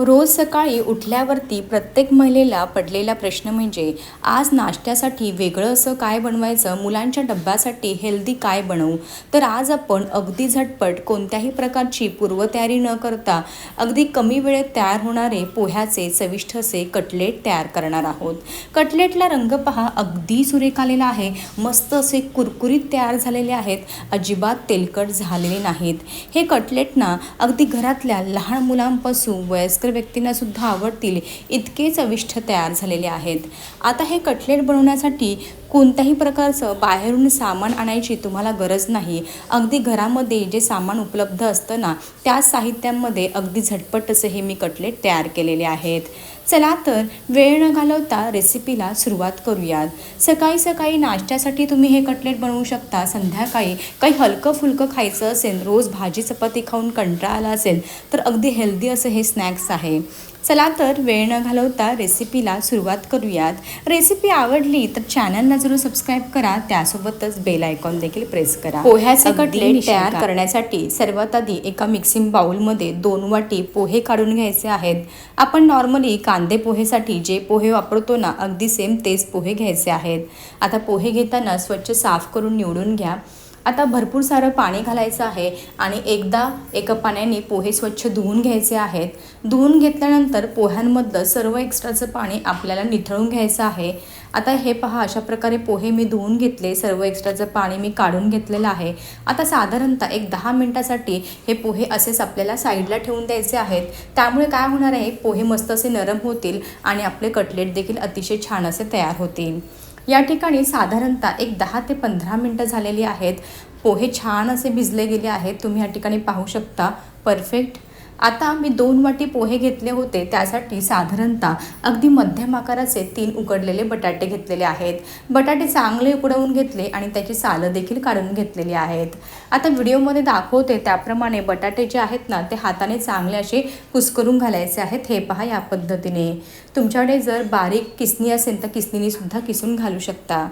रोज सकाळी उठल्यावरती प्रत्येक महिलेला पडलेला प्रश्न म्हणजे आज नाश्त्यासाठी वेगळं असं काय बनवायचं? मुलांच्या डब्यासाठी हेल्दी काय बनवू? तर आज आपण अगदी झटपट कोणत्याही प्रकारची पूर्वतयारी न करता अगदी कमी वेळेत तयार होणारे पोह्याचे चविष्ट असे कटलेट तयार करणार आहोत. कटलेटला रंग पहा अगदी सुरेख आलेला आहे. मस्त असे कुरकुरीत तयार झालेले आहेत. अजिबात तेलकट झालेले नाहीत. हे कटलेटना अगदी घरातल्या लहान मुलांपासून वयस्कर इतर व्यक्तींनासुद्धा आवडतील. इतके चविष्ट तयार झालेले आहेत. आता हे कटलेट बनवण्यासाठी कोणत्याही प्रकारचं बाहेरून सामान आणायची तुम्हाला गरज नाही. अगदी घरामध्ये जे सामान उपलब्ध असतं ना त्या साहित्यांमध्ये अगदी झटपट असे हे मी कटलेट तयार केलेले आहेत. चला तर वेळ न घालवता रेसिपीला सुरुवात करूयात. सकाळी सकाळी नाश्त्यासाठी तुम्ही हे कटलेट बनवू शकता. संध्याकाळी काही हलकं फुलकं खायचं असेल रोज भाजी चपाती खाऊन कंटाळा आला असेल तर अगदी हेल्दी असं हे स्नॅक्स आहे. चला तर वेळ न घालवता रेसिपीला सुरुवात करूयात. रेसिपी आवडली तर चॅनलला जरूर सबस्क्राईब करा. त्यासोबतच बेल आयकॉन देखील प्रेस करा. पोह्याचे कटलेट. तयार करण्यासाठी सर्वात आधी एका मिक्सिंग बाउलमध्ये दोन वाटी पोहे काढून घ्यायचे आहेत. आपण नॉर्मली कांदे पोहेसाठी जे पोहे वापरतो ना अगदी सेम तेच पोहे घ्यायचे आहेत. आता पोहे घेताना स्वच्छ साफ करून निवडून घ्या. आता भरपूर सारं पाणी घालायचं आहे आणि एकदा एका पाण्याने पोहे स्वच्छ धुवून घ्यायचे आहेत. धुवून घेतल्यानंतर पोह्यांमधलं सर्व एक्स्ट्राचं पाणी आपल्याला निथळून घ्यायचं आहे. आता हे पहा अशा प्रकारे पोहे मी धुवून घेतले सर्व एक्स्ट्राचं पाणी मी काढून घेतलेलं आहे. आता साधारणतः एक दहा मिनटासाठी हे पोहे असेच आपल्याला साईडला ठेवून द्यायचे आहेत. त्यामुळे काय होणार आहे पोहे मस्त असे नरम होतील आणि आपले कटलेट देखील अतिशय छान असे तयार होतील. या ठिकाणी साधारणतः एक दहा ते पंधरा मिनटं झालेली आहेत. पोहे छान असे भिजले गेले आहेत. तुम्ही या ठिकाणी पाहू शकता परफेक्ट आता मी दोन वाटी पोहे घेतले होते त्यासाठी साधारणतः अगदी मध्यम आकाराचे तीन उकडलेले बटाटे घेतलेले आहेत. बटाटे चांगले उकडवून घेतले आणि त्याची सालं देखील काढून घेतलेली आहेत. आता व्हिडिओमध्ये दाखवते त्याप्रमाणे बटाटे जे आहेत ना ते हाताने चांगले असे कुस्करून घालायचे आहेत. हे पहा या पद्धतीने. तुमच्याकडे जर बारीक किसणी असेल तर किसणीने सुद्धा किसून घालू शकता.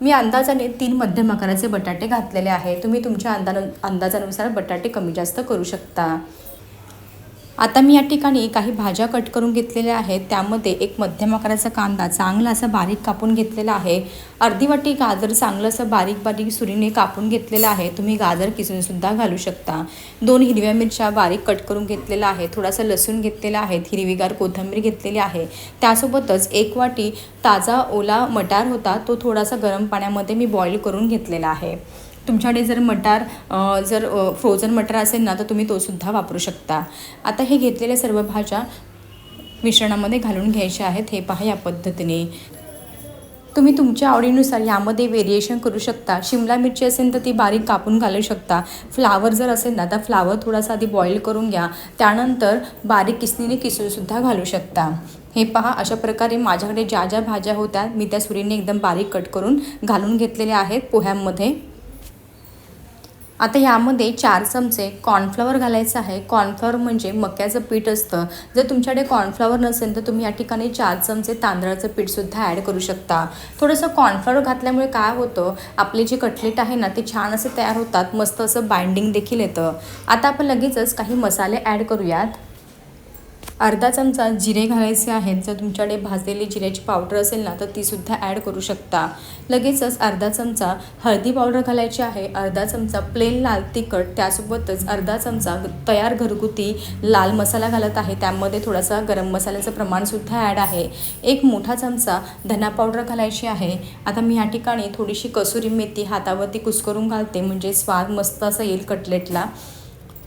मी अंदाजाने तीन मध्यम आकाराचे बटाटे घातलेले आहे. तुम्ही तुमच्या अंदा अंदाजानुसार बटाटे कमी जास्त करू शकता. आता मी या ठिकाणी काही भाज्या कट करून घेतलेल्या आहेत. त्यामध्ये एक मध्यम आकाराचा कांदा चांगला असा बारीक कापून घेतलेला आहे. अर्धी वाटी गाजर चांगलं असं बारीक बारीक सुरीने कापून घेतलेलं आहे. तुम्ही गाजर किसूनसुद्धा घालू शकता. दोन हिरव्या मिरच्या बारीक कट करून घेतलेल्या आहे. थोडासा लसूण घेतलेला आहे. हिरवीगार कोथिंबीर घेतलेली आहे. त्यासोबतच एक वाटी ताजा ओला मटार होता. तो थोडासा गरम पाण्यामध्ये मी बॉईल करून घेतलेला आहे. तुमच्याकडे जर मटार जर फ्रोझन मटार असेल ना तर तुम्ही तोसुद्धा वापरू शकता. आता हे घेतलेल्या सर्व भाज्या मिश्रणामध्ये घालून घ्यायच्या आहेत. हे पहा या पद्धतीने. तुम्ही तुमच्या आवडीनुसार यामध्ये व्हेरिएशन करू शकता. शिमला मिरची असेल तर ती बारीक कापून घालू शकता. फ्लावर जर असेल ना तर फ्लावर थोडासा आधी बॉईल करून घ्या. त्यानंतर बारीक किसणीने किसूनसुद्धा घालू शकता. हे पहा अशा प्रकारे माझ्याकडे ज्या ज्या भाज्या होत्या मी त्या सुरीने एकदम बारीक कट करून घालून घेतलेल्या आहेत पोह्यांमध्ये. आता ह्यामध्ये चार चमचे कॉर्नफ्लॉवर घालायचं आहे. कॉर्नफ्लॉवर म्हणजे मक्याचं पीठ असतं. जर तुमच्याकडे कॉर्नफ्लॉवर नसेल तर तुम्ही या ठिकाणी चार चमचे तांदळाचं पीठसुद्धा ॲड करू शकता. थोडंसं कॉर्नफ्लॉवर घातल्यामुळे काय होतं आपले जे कटलेट आहे ना ते छान असे तयार होतात. मस्त असं बाइंडिंग देखील येतं. आता आपण लगेचच काही मसाले ॲड करूयात. अर्धा चमचा जिरे घालायचे आहेत. जर तुमच्याकडे भाजलेली जिऱ्याची पावडर असेल ना तर तीसुद्धा ॲड करू शकता. लगेचच अर्धा चमचा हळदी पावडर घालायची आहे. अर्धा चमचा प्लेन लाल तिखट त्यासोबतच अर्धा चमचा तयार घरगुती लाल मसाला घालत आहे. त्यामध्ये थोडासा गरम मसाल्याचं प्रमाणसुद्धा ॲड आहे. एक मोठा चमचा धना पावडर घालायची आहे. आता मी या ठिकाणी थोडीशी कसुरी मेथी हातावरती कुस्करून घालते. म्हणजे स्वाद मस्त असं येईल कटलेटला.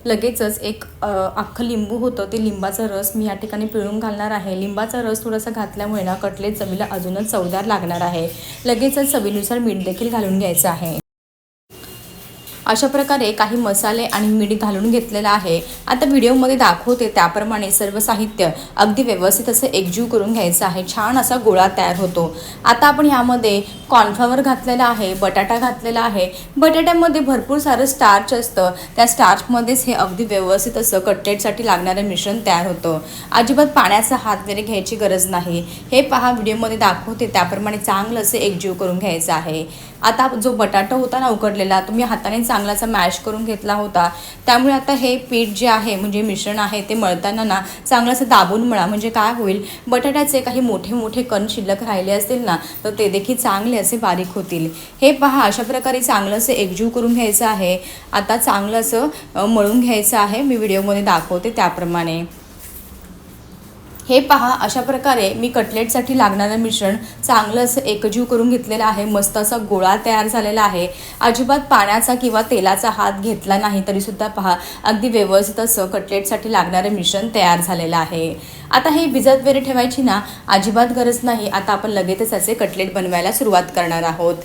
लगेचच एक अख्खं लिंबू होतं ते लिंबाचा रस मी या ठिकाणी पिळून घालणार आहे. लिंबाचा रस थोडासा घातल्यामुळे ना कटलेट चवीला अजूनच चवदार लागणार आहे. लगेचच चवीनुसार मीठ देखील घालून घ्यायचं आहे. अशा प्रकारे काही मसाले आणि मीठ घालून घेतलेलं आहे. आता व्हिडिओमध्ये दाखवते त्याप्रमाणे सर्व साहित्य अगदी व्यवस्थित असं एकजीव करून घ्यायचं आहे. छान असा गोळा तयार होतो. आता आपण ह्यामध्ये कॉर्नफ्लॉवर घातलेला आहे बटाटा घातलेला आहे. बटाट्यामध्ये भरपूर सारं स्टार्च असतं. त्या स्टार्चमध्येच हे अगदी व्यवस्थित असं कटलेटसाठी लागणारं मिश्रण तयार होतं. अजिबात पाण्याचा हात वगैरे घ्यायची गरज नाही. हे पहा व्हिडिओमध्ये दाखवते त्याप्रमाणे चांगलं असं एकजीव करून घ्यायचं आहे. आता जो बटाटा होता ना उकडलेला तुम्ही हाताने चांगला चांगलासा मॅश करून घेतला होता. त्यामुळे आता हे पीठ जे आहे म्हणजे मिश्रण आहे ते मळताना ना चांगलं असं दाबून मळा. म्हणजे काय होईल बटाट्याचे काही मोठे मोठे कण शिल्लक राहिले असतील ना तर ते देखील चांगले असे बारीक होतील. हे पहा अशा प्रकारे चांगलं असं एकजीव करून घ्यायचं आहे. आता चांगलं असं मळून घ्यायचं आहे. मी व्हिडिओमध्ये दाखवते त्याप्रमाणे. हे पहा अशा प्रकारे मी कटलेटसाठी लागणारं मिश्रण चांगलं असं एकजीव करून घेतलेलं आहे मस्त असा गोळा तयार झालेला आहे. अजिबात पाण्याचा किंवा तेलाचा हात घेतला नाही तरीसुद्धा पहा अगदी व्यवस्थित असं कटलेटसाठी लागणारं मिश्रण तयार झालेलं आहे. आता हे भिजत वगैरे ठेवायची ना अजिबात गरज नाही. आता आपण लगेचच असे कटलेट बनवायला सुरुवात करणार आहोत.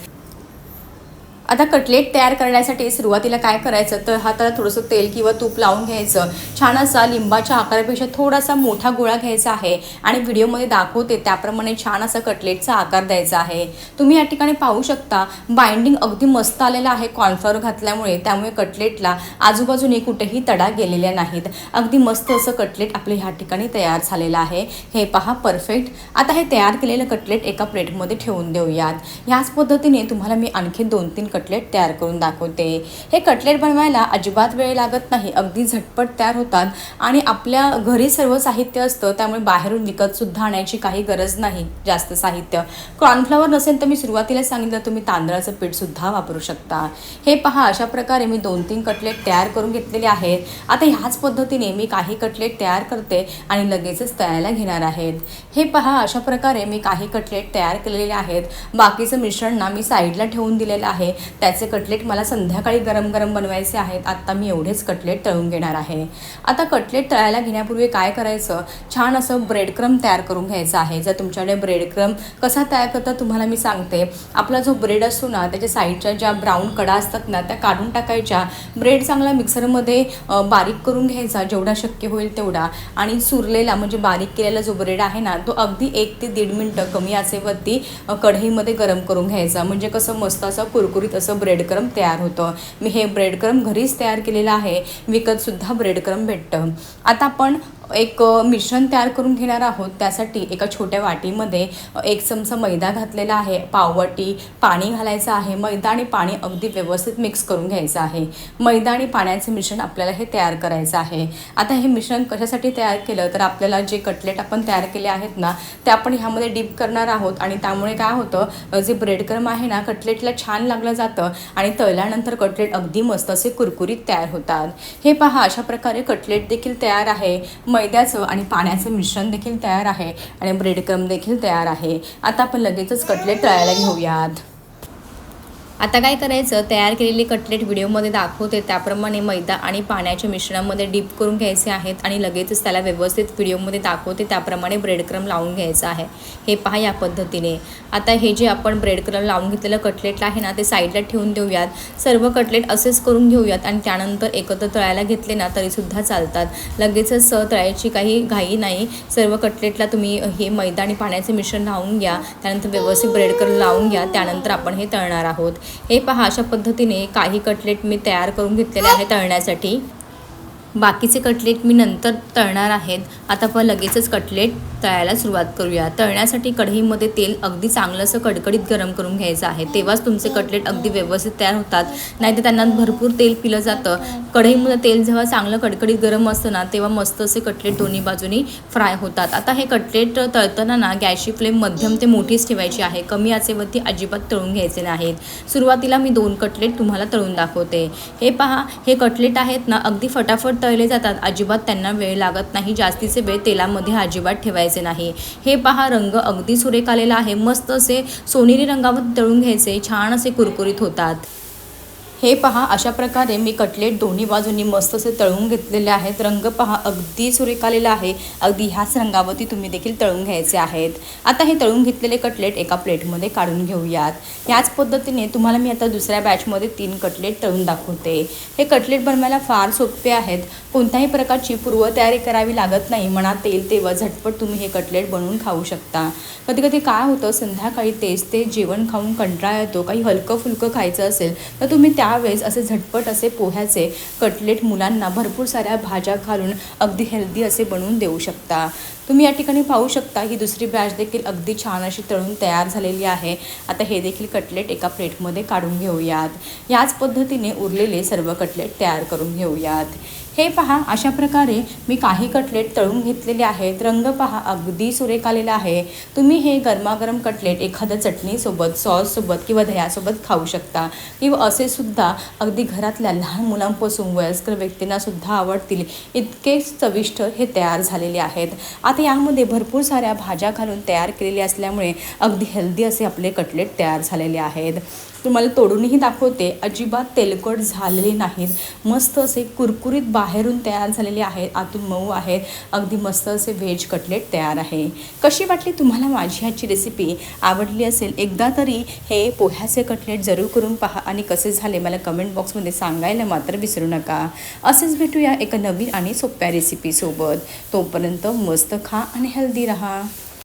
आता कटलेट तयार करण्यासाठी सुरुवातीला काय करायचं? तर हाताला थोडंसं तेल किंवा तूप लावून घ्यायचं. छान असा लिंबाच्या आकारापेक्षा थोडासा मोठा गोळा घ्यायचा आहे आणि व्हिडिओमध्ये दाखवते त्याप्रमाणे छान असा कटलेटचा आकार द्यायचा आहे. तुम्ही या ठिकाणी पाहू शकता बाइंडिंग अगदी मस्त आलेलं आहे कॉर्नफ्लॉवर घातल्यामुळे. त्यामुळे कटलेटला आजूबाजूने कुठेही तडा गेलेल्या नाहीत. अगदी मस्त असं कटलेट आपलं ह्या ठिकाणी तयार झालेलं आहे. हे पहा परफेक्ट. आता हे तयार केलेलं कटलेट एका प्लेटमध्ये ठेवून देऊयात. ह्याच पद्धतीने तुम्हाला मी आणखी दोन तीन कट कटलेट तयार करून दाखवते. हे कटलेट बनवायला अजिबात वेळ लागत नाही. अगदी झटपट तयार होतात आणि आपल्या घरी सर्व साहित्य असतं त्यामुळे बाहेरून विकतसुद्धा आणायची काही गरज नाही जास्त साहित्य. कॉर्नफ्लॉवर नसेल तर मी सुरुवातीला सांगितलं तुम्ही तांदळाचं पीठसुद्धा वापरू शकता. हे पहा अशा प्रकारे मी दोन तीन कटलेट तयार करून घेतलेले आहेत. आता ह्याच पद्धतीने मी काही कटलेट तयार करते आणि लगेचच तळायला घेणार आहेत. हे पहा अशा प्रकारे मी काही कटलेट तयार केलेले आहेत. बाकीचं मिश्रण ना मी साईडला ठेवून दिलेलं आहे. त्याचे कटलेट मला संध्याकाळी गरम गरम बनवायचे आहेत. आत्ता मी एवढेच कटलेट तळून घेणार आहे. आता कटलेट तळायला घेण्यापूर्वी काय करायचं? छान असं ब्रेड क्रम तयार करून घ्यायचं आहे. जर तुमच्याकडे ब्रेड क्रम कसा तयार करता तुम्हाला मी सांगते. आपला जो ब्रेड असतो ना त्याच्या साईडच्या ज्या ब्राऊन कडा असतात ना त्या काढून टाकायच्या. ब्रेड चांगला मिक्सरमध्ये बारीक करून घ्यायचा. जेवढा शक्य होईल तेवढा. आणि सुरलेला म्हणजे बारीक केलेला जो ब्रेड आहे ना तो अगदी एक ते दीड मिनटं कमी आचेवरती कढईमध्ये गरम करून घ्यायचा. म्हणजे कसं मस्त असं कुरकुरीत असं ब्रेडक्रम तयार होतं. मी हे ब्रेडक्रम घरीच तयार केलेलं आहे. विकतसुद्धा ब्रेड क्रम भेटतं. आता आपण एक मिश्रण तयार करून घेणार आहोत. त्यासाठी एका छोट्या वाटीमध्ये एक चमचा मैदा घातलेला आहे. पाववाटी पाणी घालायचं आहे. मैदा आणि पाणी अगदी व्यवस्थित मिक्स करून घ्यायचं आहे. मैदा आणि पाण्याचं मिश्रण आपल्याला हे तयार करायचं आहे. आता हे मिश्रण कशासाठी तयार केलं? तर आपल्याला जे कटलेट आपण तयार केले आहेत ना ते आपण ह्यामध्ये डीप करणार आहोत. आणि त्यामुळे काय होतं जे ब्रेड क्रम आहे ना कटलेटला छान लागलं जातं आणि तळल्यानंतर कटलेट अगदी मस्त असे कुरकुरीत तयार होतात. हे पहा अशा प्रकारे कटलेट देखील तयार आहे. मैद्याचं आणि पाण्याचं मिश्रण देखील तयार आहे आणि ब्रेड क्रम देखील तयार आहे. आता आपण लगेचच कटलेट तळायला घेऊयात. आता काय करायचं? तयार केलेले कटलेट व्हिडिओमध्ये दाखवते. त्याप्रमाणे मैदा आणि पाण्याच्या मिश्रणामध्ये डीप करून घ्यायचे आहेत आणि लगेचच त्याला व्यवस्थित व्हिडिओमध्ये दाखवते. त्याप्रमाणे ब्रेडक्रम लावून घ्यायचं आहे. हे पहा या पद्धतीने. आता हे जे आपण ब्रेडक्रम लावून घेतलेलं कटलेट आहे ना ते साईडला ठेवून देऊयात. सर्व कटलेट असेच करून घेऊयात आणि त्यानंतर एकत्र तळायला घेतले ना तरीसुद्धा चालतात. लगेचच तळायची काही घाई नाही. सर्व कटलेटला तुम्ही हे मैदा आणि पाण्याचे मिश्रण लावून घ्या. त्यानंतर व्यवस्थित ब्रेडक्रम लावून घ्या. त्यानंतर आपण हे तळणार आहोत. हे पहा अशा पद्धतीने काही कटलेट मी तयार करून घेतलेले आहे तळण्यासाठी. बाकीचे कटलेट मी नंतर तळणार आहेत. आता पण लगेचच कटलेट तळायला सुरुवात करूया. तळण्यासाठी कढईमध्ये तेल अगदी चांगलं असं कडकडीत गरम करून घ्यायचं आहे. तेव्हाच तुमचे कटलेट अगदी व्यवस्थित तयार होतात. नाहीतर त्यांना भरपूर तेल पिलं जातं. कढईमध्ये तेल जेव्हा चांगलं कडकडीत गरम असतं ना तेव्हा मस्त असे कटलेट दोन्ही बाजूनी फ्राय होतात. आता हे कटलेट तळताना ना गॅसची फ्लेम मध्यम ते मोठीच ठेवायची आहे. कमी आचेवरती अजिबात तळून घ्यायचे नाहीत. सुरुवातीला मी दोन कटलेट तुम्हाला तळून दाखवते. हे पहा हे कटलेट आहेत ना अगदी फटाफट तळले जातात. अजिबात त्यांना वेळ लागत नाही. जास्तीचे वेळ तेलामध्ये अजिबात ठेवायचे नाही. हे पहा रंग अगदी सुरेख आलेला आहे. मस्त असे सोनेरी रंगावर तळून घ्यायचे. छान असे कुरकुरीत होतात. हे पहा अशा प्रकारे मी कटलेट दोन्ही बाजूंनी मस्त असे तळून घेतलेले आहेत. रंग पहा अगदी सुरेख आलेला आहे. अगदी ह्याच रंगावरती तुम्ही देखील तळून घ्यायचे आहेत. आता हे तळून घेतलेले कटलेट एका प्लेटमध्ये काढून घेऊयात. ह्याच पद्धतीने तुम्हाला मी आता दुसऱ्या बॅचमध्ये तीन कटलेट तळून दाखवते. हे कटलेट बनवायला फार सोपे आहेत. कोणत्याही प्रकारची पूर्वतयारी करावी लागत नाही. मनात तेल तेव्हा झटपट तुम्ही हे कटलेट बनवून खाऊ शकता. कधी कधी काय होतं संध्याकाळी तेच ते जेवण खाऊन कंटाळा येतो. काही हलकं फुलकं खायचं असेल तर तुम्ही त्या त्यावेळेस असे झटपट असे पोह्याचे कटलेट मुलांना भरपूर साऱ्या भाज्या घालून अगदी हेल्दी असे बनवून देऊ शकता. तुम्ही या ठिकाणी पाहू शकता ही दुसरी बॅच देखील अगदी छान अशी तळून तयार झालेली आहे. आता हे देखील कटलेट एका प्लेटमध्ये काढून घेऊयात. याच पद्धतीने उरलेले सर्व कटलेट तयार करून घेऊयात. हे पहा अशा प्रकारे मी काही कटलेट तळून घेतलेले आहेत. रंग पहा अगदी सुरेख आलेला आहे. तुम्ही हे गरमागरम कटलेट एखाद्या चटणीसोबत सॉससोबत किंवा दह्यासोबत खाऊ शकता. किंवा असे सुद्धा अगदी घरातल्या लहान मुलांपासून वयस्कर व्यक्तींनासुद्धा आवडतील. इतके चविष्ट हे तयार झालेले आहेत. आता यामध्ये भरपूर साऱ्या भाज्या घालून तयार केलेले असल्यामुळे अगदी हेल्दी असे आपले कटलेट तयार झालेले आहेत. तुम्हाला तोडूनही दाखवते. अजिबात तेलकट झालेले नाहीत. मस्त असे कुरकुरीत बाहेरून तयार झालेले आहेत. आतून मऊ आहेत. अगदी मस्त असे व्हेज कटलेट तयार आहे. कशी वाटली तुम्हाला माझी ह्याची रेसिपी आवडली असेल एकदा तरी हे पोह्याचे कटलेट जरूर करून पहा आणि कसे झाले मला कमेंट बॉक्समध्ये सांगायला मात्र विसरू नका. असेच भेटूया एका नवीन आणि सोप्या रेसिपीसोबत तोपर्यंत मस्त खा आणि हेल्दी रहा.